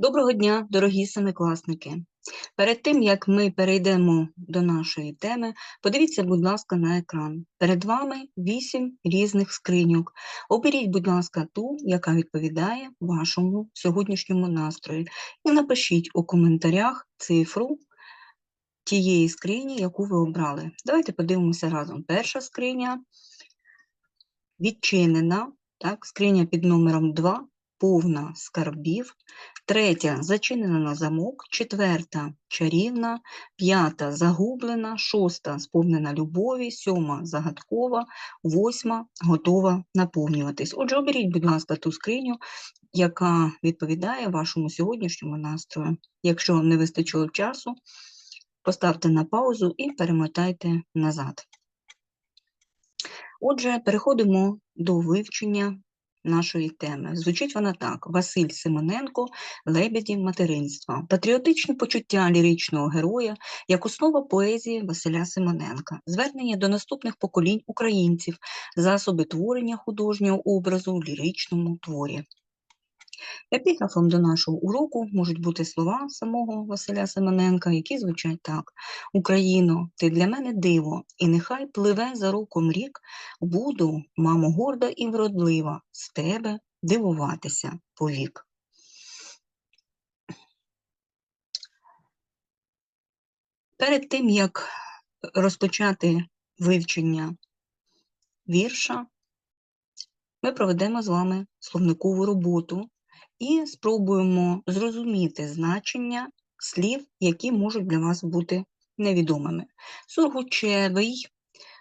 Доброго дня, дорогі семикласники! Перед тим, як ми перейдемо до нашої теми, подивіться, будь ласка, на екран. Перед вами вісім різних скриньок. Оберіть, будь ласка, ту, яка відповідає вашому сьогоднішньому настрою. І напишіть у коментарях цифру тієї скрині, яку ви обрали. Давайте подивимося разом. Перша скриня відчинена, так, скриня під номером 2 повна скарбів, третя. Зачинена на замок, четверта. Чарівна, п'ята. Загублена, шоста. Сповнена любові, сьома. Загадкова, восьма. Готова наповнюватись. Отже, оберіть, будь ласка, ту скриню, яка відповідає вашому сьогоднішньому настрою. Якщо вам не вистачило часу, поставте на паузу і перемотайте назад. Отже, переходимо до вивчення нашої теми. Звучить вона так: Василь Симоненко, лебеді материнства, патріотичні почуття ліричного героя як основа поезії Василя Симоненка, звернення до наступних поколінь українців, засоби творення художнього образу в ліричному творі. Епіграфом до нашого уроку можуть бути слова самого Василя Семененка, які звучать так: Україно, ти для мене диво, і нехай пливе за роком рік, буду, мамо, горда і вродлива, з тебе дивуватися повік. Перед тим, як розпочати вивчення вірша, ми проведемо з вами словникову роботу і спробуємо зрозуміти значення слів, які можуть для вас бути невідомими. Сургучевий,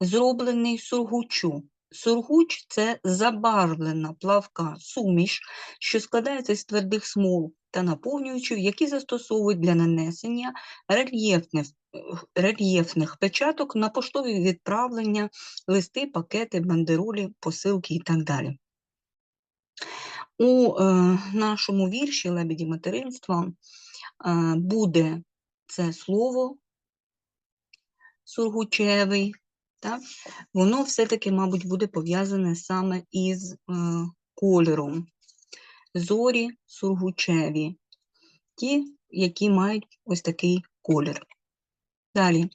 зроблений сургучу. Сургуч це забарвлена плавка суміш, що складається з твердих смол та наповнюючих, які застосовують для нанесення рельєфних рельєфних печаток на поштові відправлення, листи, пакети, бандеролі, посилки і так далі. У е, нашому вірші лебеді материнства е, буде це слово сургучевий, так? воно все-таки, мабуть, буде пов'язане саме із е, кольором. Зорі сургучеві, ті, які мають ось такий колір. Далі,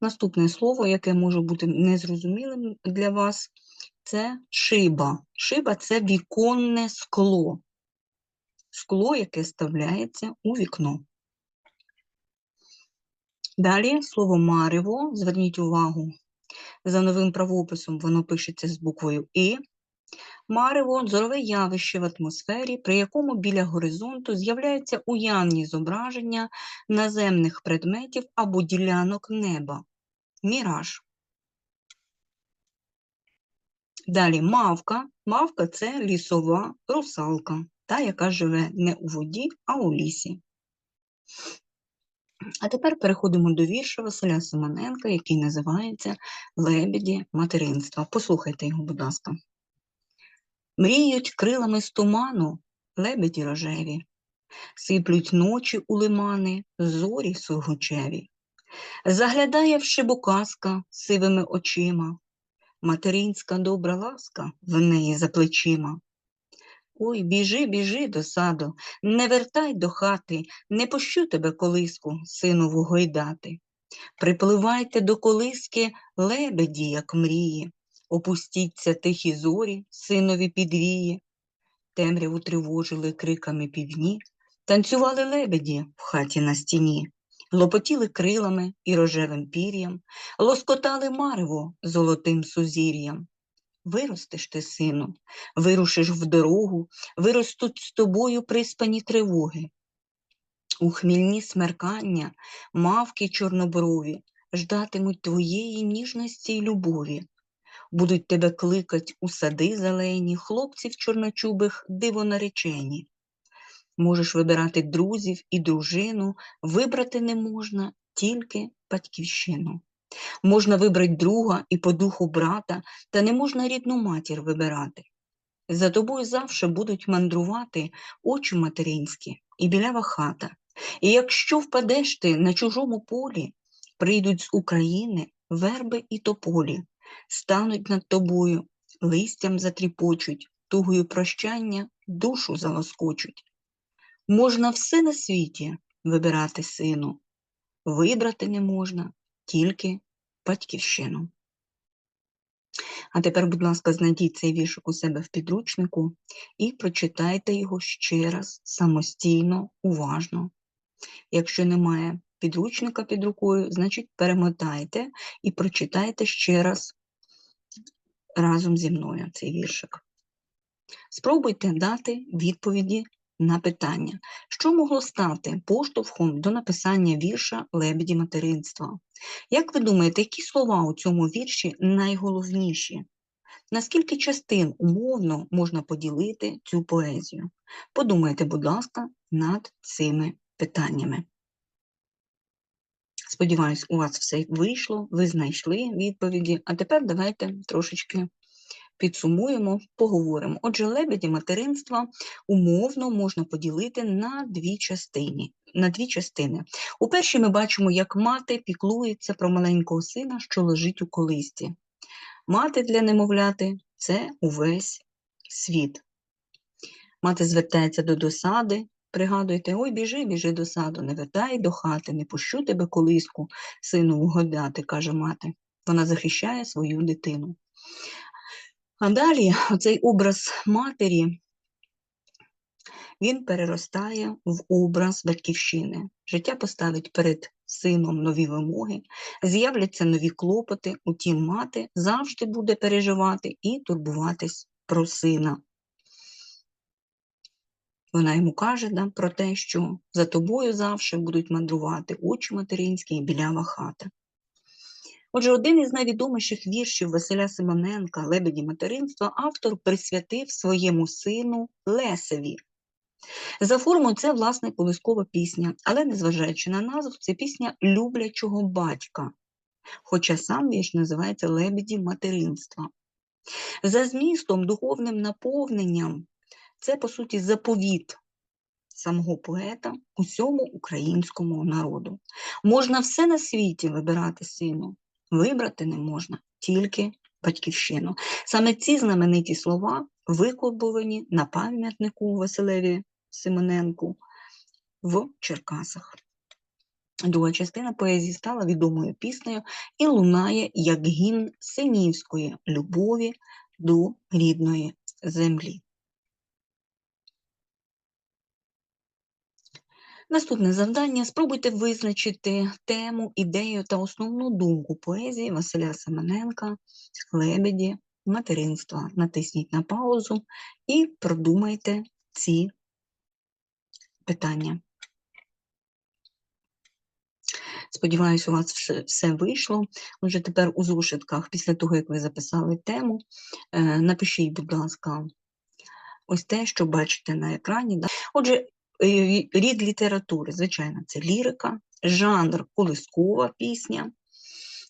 наступне слово, яке може бути незрозумілим для вас, це шиба. Шиба це віконне скло. Скло, яке вставляється у вікно. Далі слово марево, зверніть увагу, за новим правописом воно пишеться з буквою І. Марево зорове явище в атмосфері, при якому біля горизонту з'являються уявні зображення наземних предметів або ділянок неба. Міраж. Далі мавка. Мавка це лісова русалка, та, яка живе не у воді, а у лісі. А тепер переходимо до вірша Василя Симоненка, який називається Лебеді материнства. Послухайте його, будь ласка. Мріють крилами з туману лебеді рожеві, сиплють ночі у лимани, зорі сургучеві. Заглядає в шибоказка сивими очима, материнська добра ласка в неї за плечима. Ой, біжи, біжи до саду, не вертай до хати, не пущу тебе колиску, синову гойдати. Припливайте до колиски лебеді, як мрії, опустіться тихі зорі, синові підвії. Темряву тривожили криками півні, танцювали лебеді в хаті на стіні лопотіли крилами і рожевим пір'ям, лоскотали марево золотим сузір'ям. Виростеш ти, сину, вирушиш в дорогу, виростуть з тобою приспані тривоги. У хмільні смеркання, мавки чорноброві, ждатимуть твоєї ніжності й любові. Будуть тебе кликать у сади зелені, хлопців чорночубих дивонаречені. Можеш вибирати друзів і дружину, вибрати не можна тільки батьківщину. Можна вибрати друга і по духу брата, та не можна рідну матір вибирати. За тобою завше будуть мандрувати очі материнські і білява хата. І якщо впадеш ти на чужому полі, прийдуть з України верби і тополі, стануть над тобою, листям затріпочуть, тугою прощання душу залоскочуть. Можна все на світі вибирати сину, вибрати не можна тільки батьківщину. А тепер, будь ласка, знайдіть цей віршик у себе в підручнику і прочитайте його ще раз самостійно, уважно. Якщо немає підручника під рукою, значить перемотайте і прочитайте ще раз разом зі мною цей віршик. Спробуйте дати відповіді на питання, що могло стати поштовхом до написання вірша Лебеді материнства. Як ви думаєте, які слова у цьому вірші найголовніші? На скільки частин умовно можна поділити цю поезію? Подумайте, будь ласка, над цими питаннями. Сподіваюсь, у вас все вийшло, ви знайшли відповіді, а тепер давайте трошечки підсумуємо, поговоримо. Отже, лебеді материнства умовно можна поділити на дві частини. На дві частини. У першій ми бачимо, як мати піклується про маленького сина, що лежить у колисті. Мати для немовляти це увесь світ. Мати звертається до досади, пригадуйте, ой, біжи, біжи до саду, не вертай до хати, не пущу тебе колиску, сину вгодати, каже мати. Вона захищає свою дитину. А далі цей образ матері, він переростає в образ батьківщини. Життя поставить перед сином нові вимоги, з'являться нові клопоти, утім мати завжди буде переживати і турбуватись про сина. Вона йому каже да, про те, що за тобою завжди будуть мандрувати очі материнські і білява хата. Отже, один із найвідоміших віршів Василя Симоненка Лебеді материнства автор присвятив своєму сину Лесеві. За формою це, власне, колискова пісня, але, незважаючи на назву, це пісня люблячого батька, хоча сам вірш називається Лебеді материнства. За змістом, духовним наповненням, це, по суті, заповіт самого поета усьому українському народу. Можна все на світі вибирати сину, вибрати не можна тільки батьківщину. Саме ці знамениті слова викорбовані на пам'ятнику Василеві Симоненку в Черкасах. Друга частина поезії стала відомою піснею і лунає як гімн синівської любові до рідної землі. Наступне завдання спробуйте визначити тему, ідею та основну думку поезії Василя Семененка, лебеді, материнства. Натисніть на паузу і продумайте ці питання. Сподіваюсь, у вас все, вийшло. Отже, тепер у зошитках, після того, як ви записали тему, е, напишіть, будь ласка, ось те, що бачите на екрані. Отже, рід літератури, звичайно, це лірика, жанр колискова пісня.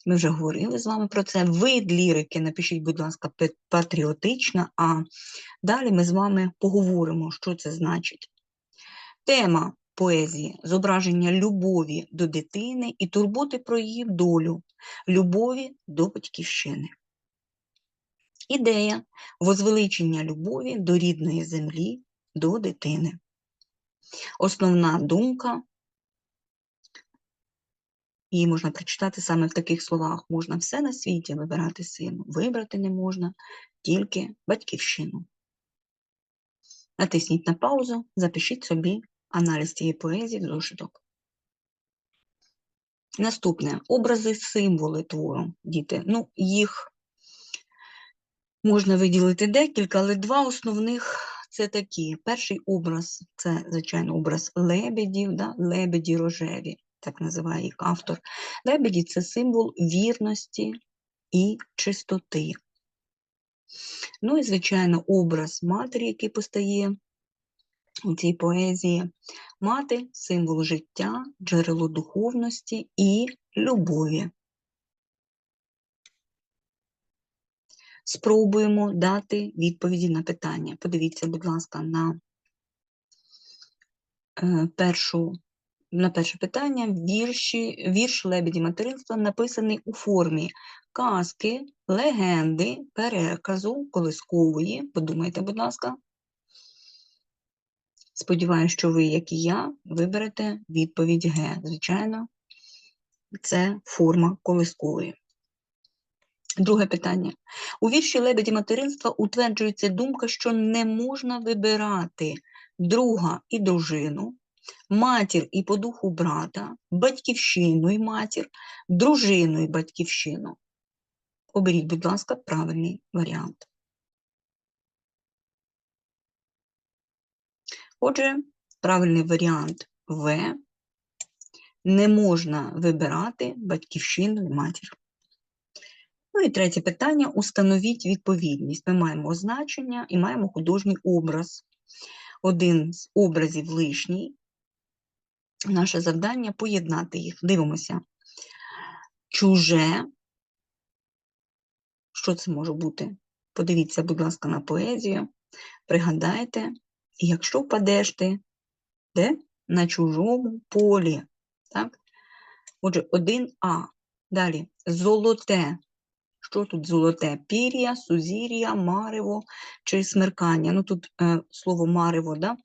Ми вже говорили з вами про це. Вид лірики, напишіть, будь ласка, патріотична, а далі ми з вами поговоримо, що це значить. Тема поезії зображення любові до дитини і турботи про її долю, любові до батьківщини. Ідея возвеличення любові до рідної землі, до дитини. Основна думка, її можна прочитати саме в таких словах: можна все на світі вибирати сину, вибрати не можна тільки батьківщину. Натисніть на паузу, запишіть собі аналіз цієї поезії в зошиток. Наступне образи, символи твору, діти. Ну, їх можна виділити декілька, але два основних це такі. Перший образ це, звичайно, образ лебедів, да? лебеді рожеві, так називає їх автор. Лебеді це символ вірності і чистоти. Ну і, звичайно, образ матері, який постає у цій поезії. Мати символ життя, джерело духовності і любові. Спробуємо дати відповіді на питання. Подивіться, будь ласка, на е, першу, на перше питання. Вірші, Вірш лебеді материнства написаний у формі казки, легенди, переказу, колискової. Подумайте, будь ласка. Сподіваюсь, що ви, як і я, виберете відповідь Г. Звичайно, це форма колискової. Друге питання. У вірші Лебеді материнства утверджується думка, що не можна вибирати друга і дружину, матір і по духу брата, батьківщину і матір, дружину і батьківщину. Оберіть, будь ласка, правильний варіант. Отже, правильний варіант В. Не можна вибирати батьківщину і матір. Ну і третє питання: установіть відповідність. Ми маємо означення і маємо художній образ. Один з образів лишній. Наше завдання поєднати їх. Дивимося. Чуже. Що це може бути? Подивіться, будь ласка, на поезію. Пригадайте, якщо впадеш ти, де? На чужому полі. Так? Отже, 1А. Далі золоте. Що тут золоте? Пір'я, сузір'я, марево чи смеркання. Ну тут е, слово марево, да?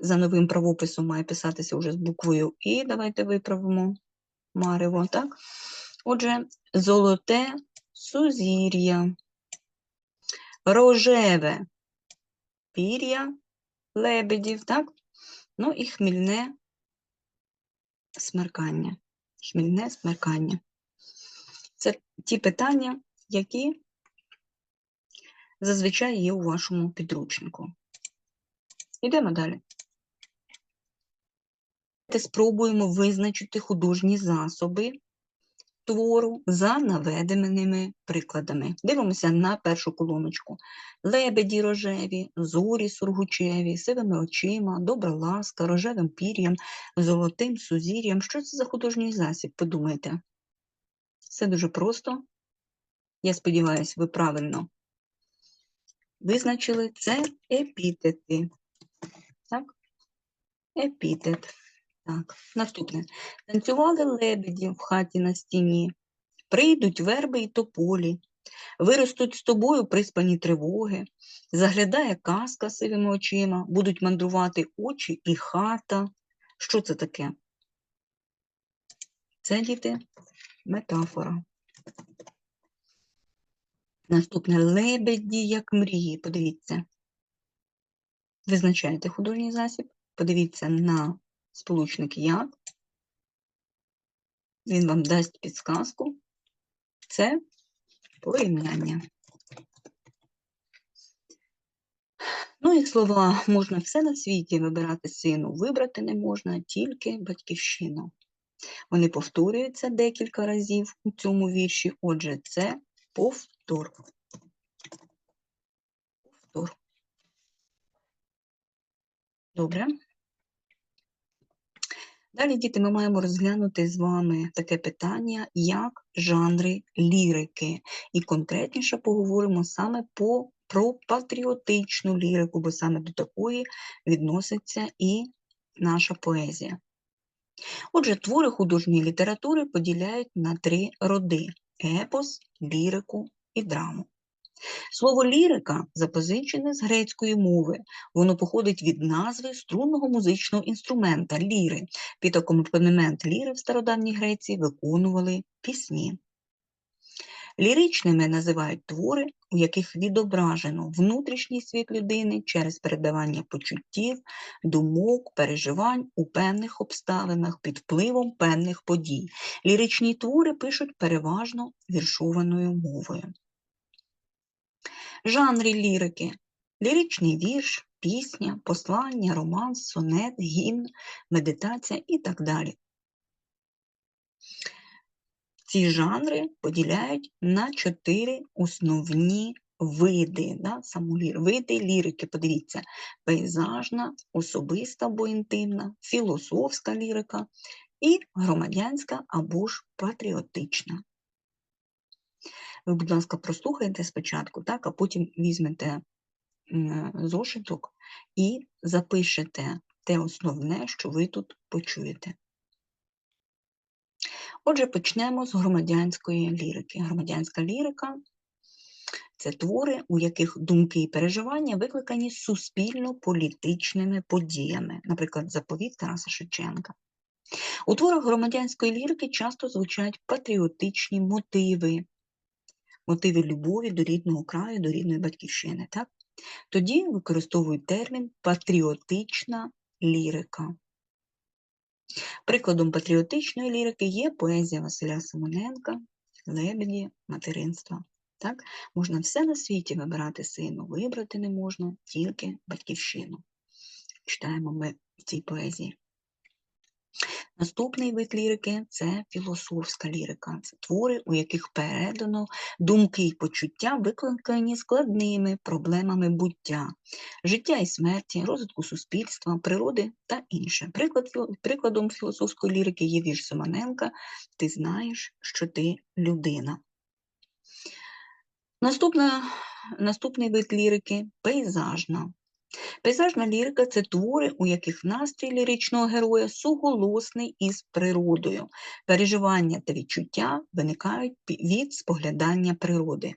за новим правописом має писатися вже з буквою І. Давайте виправимо марево, так? Отже, золоте сузір'я, рожеве пір'я лебедів, так? Ну і хмільне смеркання. Хмільне смеркання. Це ті питання, які зазвичай є у вашому підручнику. Йдемо далі. Спробуємо визначити художні засоби твору за наведеними прикладами. Дивимося на першу колоночку. Лебеді рожеві, зорі сургучеві, сивими очима, добра ласка, рожевим пір'ям, золотим сузір'ям. Що це за художній засіб? Подумайте. Все дуже просто. Я сподіваюся, ви правильно визначили це епітети. Так? Епітет. Так, наступне. Танцювали лебеді в хаті на стіні, прийдуть верби й тополі, виростуть з тобою приспані тривоги, заглядає казка сивими очима, будуть мандрувати очі і хата. Що це таке? Це діти метафора. Наступне лебеді, як мрії. Подивіться. Визначаєте художній засіб, подивіться на сполучник як. Він вам дасть підсказку. Це порівняння. Ну і слова можна все на світі вибирати сину. Вибрати не можна тільки батьківщину. Вони повторюються декілька разів у цьому вірші, отже, це повтор. Повтор. Добре. Далі, діти, ми маємо розглянути з вами таке питання, як жанри лірики. І конкретніше поговоримо саме по, про патріотичну лірику, бо саме до такої відноситься і наша поезія. Отже, твори художньої літератури поділяють на три роди епос, лірику і драму. Слово лірика запозичене з грецької мови. Воно походить від назви струнного музичного інструмента ліри. Під акомпанемент ліри в стародавній Греції виконували пісні. Ліричними називають твори, у яких відображено внутрішній світ людини через передавання почуттів, думок, переживань у певних обставинах під впливом певних подій. Ліричні твори пишуть переважно віршованою мовою. Жанри лірики ліричний вірш, пісня, послання, романс, сонет, гімн, медитація і так далі. Ці жанри поділяють на чотири основні види, да, саму лір... види лірики, подивіться, пейзажна, особиста або інтимна, філософська лірика і громадянська або ж патріотична. Ви, будь ласка, прослухайте спочатку, так, а потім візьмете зошиток і запишете те основне, що ви тут почуєте. Отже, почнемо з громадянської лірики. Громадянська лірика Це твори, у яких думки і переживання викликані суспільно-політичними подіями, наприклад, заповіт Тараса Шевченка. У творах громадянської лірики часто звучать патріотичні мотиви, мотиви любові до рідного краю, до рідної батьківщини. Так? Тоді використовують термін патріотична лірика. Прикладом патріотичної лірики є поезія Василя Симоненка, лебеді, материнства. Так? Можна все на світі вибирати сину, вибрати не можна тільки батьківщину. Читаємо ми в цій поезії. Наступний вид лірики це філософська лірика. Це твори, у яких передано думки і почуття, викликані складними проблемами буття, життя і смерті, розвитку суспільства, природи та інше. Приклад, прикладом філософської лірики є вірш Симоненка Ти знаєш, що ти людина. Наступна, Наступний вид лірики пейзажна. Пейзажна лірика це твори, у яких настрій ліричного героя суголосний із природою. Переживання та відчуття виникають від споглядання природи.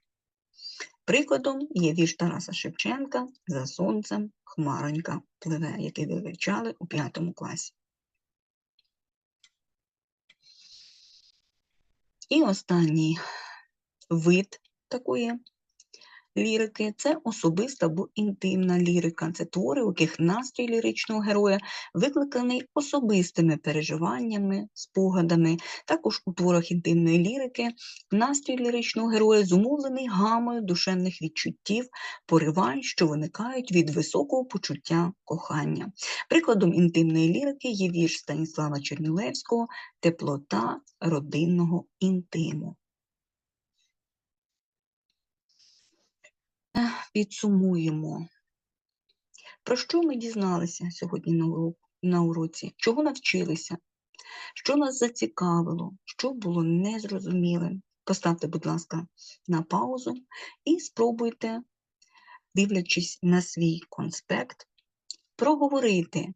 Прикладом є вірш Тараса Шевченка за сонцем Хмаронька пливе, який ви вивчали у 5 класі. І останній вид такої лірики це особиста або інтимна лірика. Це твори, у яких настрій ліричного героя викликаний особистими переживаннями, спогадами. Також у творах інтимної лірики настрій ліричного героя зумовлений гамою душевних відчуттів, поривань, що виникають від високого почуття кохання. Прикладом інтимної лірики є вірш Станіслава Чернілевського Теплота родинного інтиму. Підсумуємо. Про що ми дізналися сьогодні на, уроці? Чого навчилися? Що нас зацікавило, що було незрозумілим? Поставте, будь ласка, на паузу і спробуйте, дивлячись на свій конспект, проговорити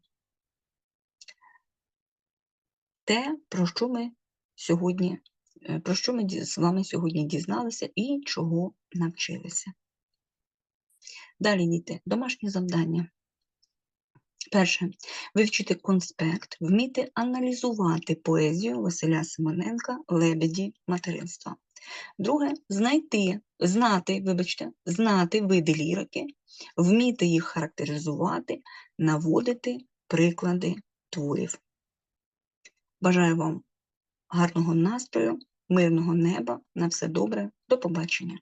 те, про що ми сьогодні, е, про що ми з вами сьогодні дізналися і чого навчилися. Далі діти, домашнє завдання. Перше, вивчити конспект, вміти аналізувати поезію Василя Симоненка Лебеді материнства. Друге, знайти, знати, вибачте, знати види лірики, вміти їх характеризувати, наводити приклади творів. Бажаю вам гарного настрою, мирного неба, на все добре, до побачення!